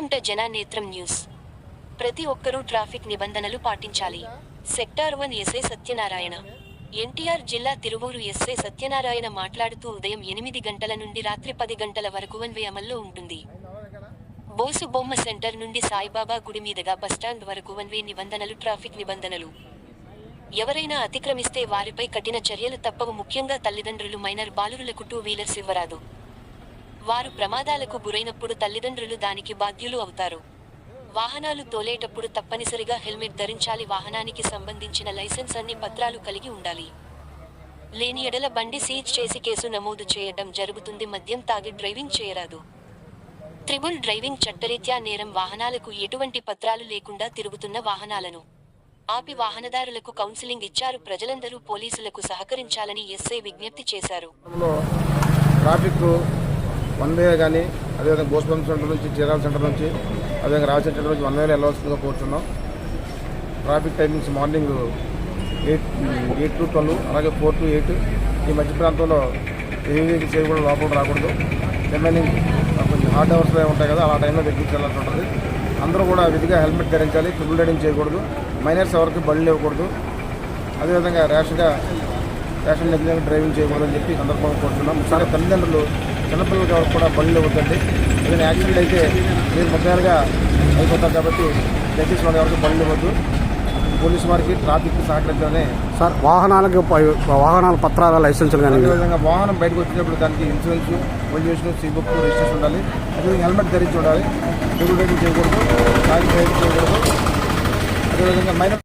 Welcome to Jananetram news. ప్రతి ఒక్కరూ traffic నిబంధనలు పాటించాలి. Sector one SI Satyanarayana. NTR జిల్లా తిరువూరు ఎస్ఐ సత్యనారాయణ మాట్లాడుతూ ఉదయం ఎనిమిది గంటల నుండి రాత్రి పది గంటల వరకు వన్ వే అమల్లో ఉంటుంది. బోసు బొమ్మ సెంటర్ నుండి సాయిబాబా గుడి మీదుగా బస్టాండ్ వరకు వన్ వే నిబంధనలు ట్రాఫిక్ నిబంధనలు. ఎవరైనా అతిక్రమిస్తే వారిపై కఠిన చర్యలు తప్పవు. ముఖ్యంగా తల్లిదండ్రులు మైనర్ బాలురులకు టూ వీలర్స్ ఇవ్వరాదు. వారు ప్రమాదాలకు గురైనప్పుడు తల్లిదండ్రులు దానికి బాధ్యులు అవుతారు. వాహనాలు తోలేటప్పుడు తప్పనిసరిగా హెల్మెట్ ధరించాలి. వాహనానికి సంబంధించిన లైసెన్స్ అన్ని పత్రాలు కలిగి ఉండాలి. లేని ఎడల బండి సీజ్ చేసి కేసు నమోదు చేయడం జరుగుతుంది. మద్యం తాగి డ్రైవింగ్ చేయరాదు. త్రిబుల్ డ్రైవింగ్ చట్టరీత్యా నేరం వాహనాలకు ఎటువంటి పత్రాలు లేకుండా తిరుగుతున్న వాహనాలను ఆపి వాహనదారులకు కౌన్సిలింగ్ ఇచ్చారు. ప్రజలందరూ పోలీసులకు సహకరించాలని ఎస్ఐ విజ్ఞప్తి చేశారు. ట్రాఫిక్ వన్ వే కానీ అదేవిధంగా గోస్పం సెంటర్ నుంచి చీరాల సెంటర్ నుంచి అదేవిధంగా రావి సెంటర్ నుంచి వన్ వేలో వెళ్ళవలసిందిగా కోరుతున్నాం traffic timings morning eight eight to twelve అలాగే ఫోర్ టు ఎయిట్. ఈ మధ్య ప్రాంతంలో ఏవి సేవ ఏవి కూడా లోపల రాకూడదు. రిమైనింగ్ కొంచెం హార్డ్ అవర్స్ ఉంటాయి కదా ఆ టైంలో తగ్గించాల్సి వెళ్ళాల్సి ఉంటుంది. అందరూ కూడా విధిగా హెల్మెట్ ధరించాలి ట్రిపుల్ రైడింగ్ చేయకూడదు. మైనర్స్ ఎవరికి బళ్ళు ఇవ్వకూడదు. అదేవిధంగా ర్యాష్గా ఫ్యాషన్ నెగ్లెంట్ డ్రైవింగ్ చేయకూడదని చెప్పి సందర్భంగా కోరుతున్నాం. ముఖ్యంగా తల్లిదండ్రులు చిన్నపిల్లలకి ఎవరికి కూడా బండ్లు ఇవ్వద్దండి ఏదైనా యాక్సిడెంట్ అయితే మీరు ముఖ్యంగా అయిపోతారు కాబట్టి దయచేసి వాళ్ళు ఎవరికి బండ్లు ఇవ్వద్దు. పోలీసు వారికి ట్రాఫిక్ సహకరించాలని సార్ వాహనాలకు వాహనాల పత్రాల లైసెన్సులు కానీ అదేవిధంగా వాహనం బయటకు వచ్చినప్పుడు దానికి insurance pollution C book registration ఉండాలి. అదేవిధంగా హెల్మెట్ ధరించి ఉండాలి. డ్రైవింగ్ చేయకూడదు డ్రైవింగ్ చేయకూడదు. అదేవిధంగా మైనర్